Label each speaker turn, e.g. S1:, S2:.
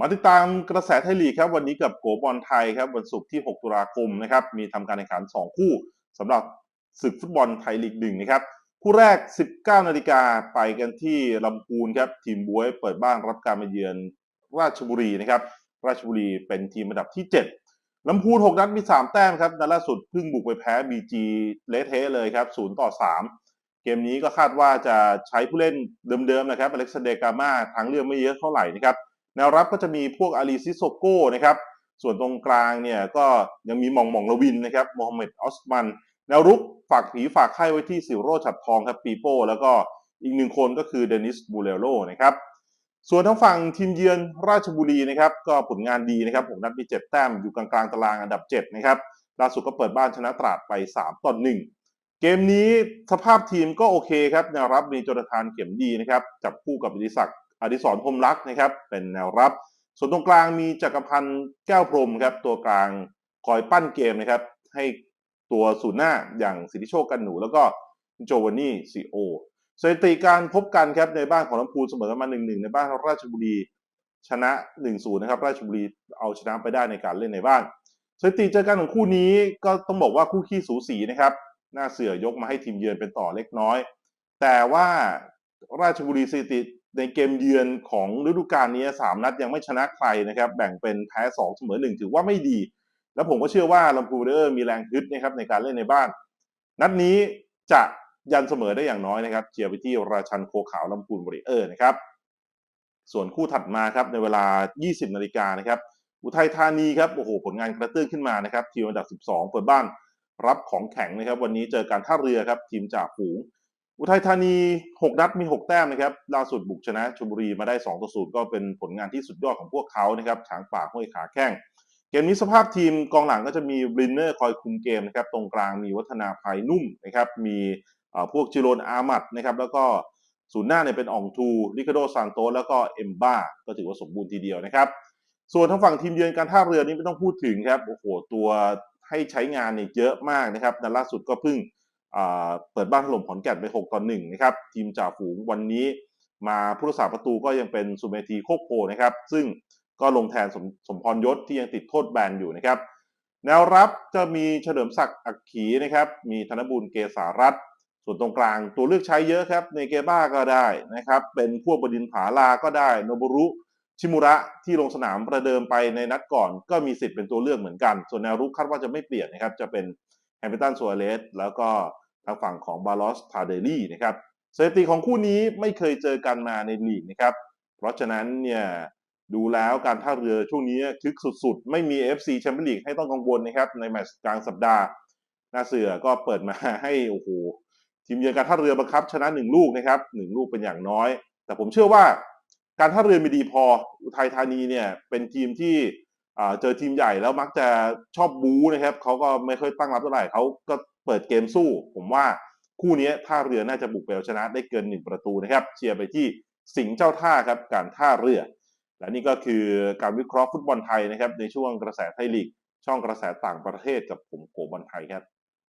S1: มาติดตามกระแสไทยลีกครับวันนี้กับโกบอลไทยครับวันศุกร์ที่ 6 ตุลาคมนะครับมีทำการแข่งขัน 2 คู่สำหรับศึกฟุตบอลไทยลีกหนึ่งนะครับคู่แรก 19 นาฬิกาไปกันที่ลำพูนครับทีมบวยเปิดบ้านรับการมาเยือนราชบุรีนะครับราชบุรีเป็นทีมอันดับที่ 7ลำพูน 6 นัดมี 3 แต้มครับนัดล่าสุดเพิ่งบุกไปแพ้ BG เลเทเลยครับ0ต่อ 3 เกมนี้ก็คาดว่าจะใช้ผู้เล่นเดิมๆนะครับอเล็กซานเดร์กามาทางเลือกไม่เยอะเท่าไหร่นะครับ แนวรับก็จะมีพวกอาลีซิโซโก้นะครับส่วนตรงกลางเนี่ยก็ยังมีมองมองลวินนะครับโมฮัมเหม็ดออสมัน แนวรุกฝากผีฝากไข้ไว้ที่สิโรฉัดทองครับปีโป้แล้วก็อีกหนึ่งคนก็คือเดนิสบูเลโรนะครับส่วนทางฝั่งทีมเยือนราชบุรีนะครับก็ผลงานดีนะครับผมนัดมี 7 แต้มอยู่กลางๆตารางอันดับ 7 นะครับล่าสุดก็เปิดบ้านชนะตราดไป 3ต่อ1เกมนี้สภาพทีมก็โอเคครับแนวรับมีจนาธานเข็มดีนะครับจับคู่กับอิศักดิ์ อดิศรพรมรักษ์นะครับ เป็นแนวรับ ส่วนตรงกลางมีจักรพันธ์แก้วพรมครับ ตัวกลางคอยปั้นเกมนะครับ ให้ตัวศูนย์หน้าอย่างสิทธิโชคกันหนู แล้วก็โจวานนี่ซีโอสถิติการพบกันครับในบ้านของลำพูนเสมอกันมา1-1ในบ้านราชบุรีชนะ1-0นะครับ ราชบุรีเอาชนะไปได้ในการเล่นในบ้านสถิติเจอกันของคู่นี้ก็ต้องบอกว่าคู่ขี้สูสีนะครับ หน้าเสือยกมาให้ทีมเยือนเป็นต่อเล็กน้อย แต่ว่าราชบุรีสถิติ ในเกมเยือนของฤดูกาลนี้3นัดยังไม่ชนะใครนะครับ แบ่งเป็นแพ้2เสมอ1ถือว่าไม่ดี แล้วผมก็เชื่อว่าลำพูเดอร์มีแรงฮึดนะครับในการเล่นในบ้าน นัดนี้จะยันเสมอได้อย่างน้อยนะครับเชียร์ไปที่ราชันโคขาวลำพูนบริเออร์นะครับ ส่วนคู่ถัดมาครับในเวลา 20นาฬิกานะครับอุทัยธานีครับโอ้โหผลงานกระตื้นขึ้นมานะครับทีมอันดับ 12 เปิดบ้านรับของแข็งนะครับ วันนี้เจอการท่าเรือครับทีมจ่าฝูง อุทัยธานี 6 นัดมี 6 แต้มนะครับล่าสุดบุกชนะชลบุรีมาได้2ต่อ0ก็เป็นผลงานที่สุดยอดของพวกเขานะครับช้างป่าห้วยขาแข้งเกมนี้สภาพทีมกองหลังก็จะมีบรินเนอร์คอยคุมเกมนะครับตรงกลางมีวัฒนาภายนุ่มนะครับมีพวกจิโรนอามัดนะครับแล้วก็ศูนย์หน้าเนี่ยเป็นอองทูริคาโดซานโตแล้วก็เอมบ้าก็ถือว่าสมบูรณ์ทีเดียวนะครับ ส่วนทางฝั่งทีมเยือนการท่าเรือนี้ไม่ต้องพูดถึงครับโอ้โหตัวให้ใช้งานเนี่ยเยอะมากนะครับนัดล่าสุดก็เพิ่ง เปิดบ้านถล่มขอนแก่นไป 6ต่อ1นะครับทีมจ่าฝูงวันนี้มาผู้รักษาประตูก็ยังเป็นสุเมธีโคกโพนะครับ ซึ่งก็ลงแทนสมสมพรยศที่ยังติดโทษแบนอยู่นะครับ แนวรับจะมีเฉลิมศักดิ์อักขีนะครับ มีธนบุญเกษารัตส่วนตรงกลางตัวเลือกใช้เยอะครับในเกบ้าก็ได้นะครับ เป็นพวกบดินผาลาก็ได้โนบุรุชิมุระที่ลงสนามประเดิมไปในนัดก่อน ก็มีสิทธิ์เป็นตัวเลือกเหมือนกัน ส่วนแนวรุกคาดว่าจะไม่เปลี่ยนนะครับ จะเป็น แฮมิลตันซัวเรสแล้วก็ทางฝั่งของบาลอสทาเดลี่นะครับสถิติของคู่นี้ไม่เคยเจอกันมาในลีกนะครับ เพราะฉะนั้นเนี่ยดูแล้วการท่าเรือช่วงนี้คึกสุดๆ ไม่มี FC แชมเปี้ยนลีกให้ต้องกังวลนะครับ ในแมตช์กลางสัปดาห์ หน้าเสือก็เปิดมาให้โอ้โหทีมเยือนการท่าเรือบังคับ ชนะหนึ่งลูกนะครับหนึ่งลูกเป็นอย่างน้อย แต่ผมเชื่อว่าการท่าเรือมีดีพออุทัยธานีเนี่ยเป็นทีมที่ เจอทีมใหญ่แล้วมักจะชอบบู๊นะครับเขาก็ไม่ค่อยตั้งรับเท่าไหร่เขาก็เปิดเกมสู้ ผมว่าคู่นี้ท่าเรือน่าจะบุกไปเอาชนะได้เกินหนึ่งประตูนะครับ เชียร์ไปที่สิงห์เจ้าท่าครับการท่าเรือ และนี่ก็คือการวิเคราะห์ฟุตบอลไทยนะครับในช่วงกระแสไทยลีก ช่องกระแสต่างประเทศกับผมโกบอลไทยครับ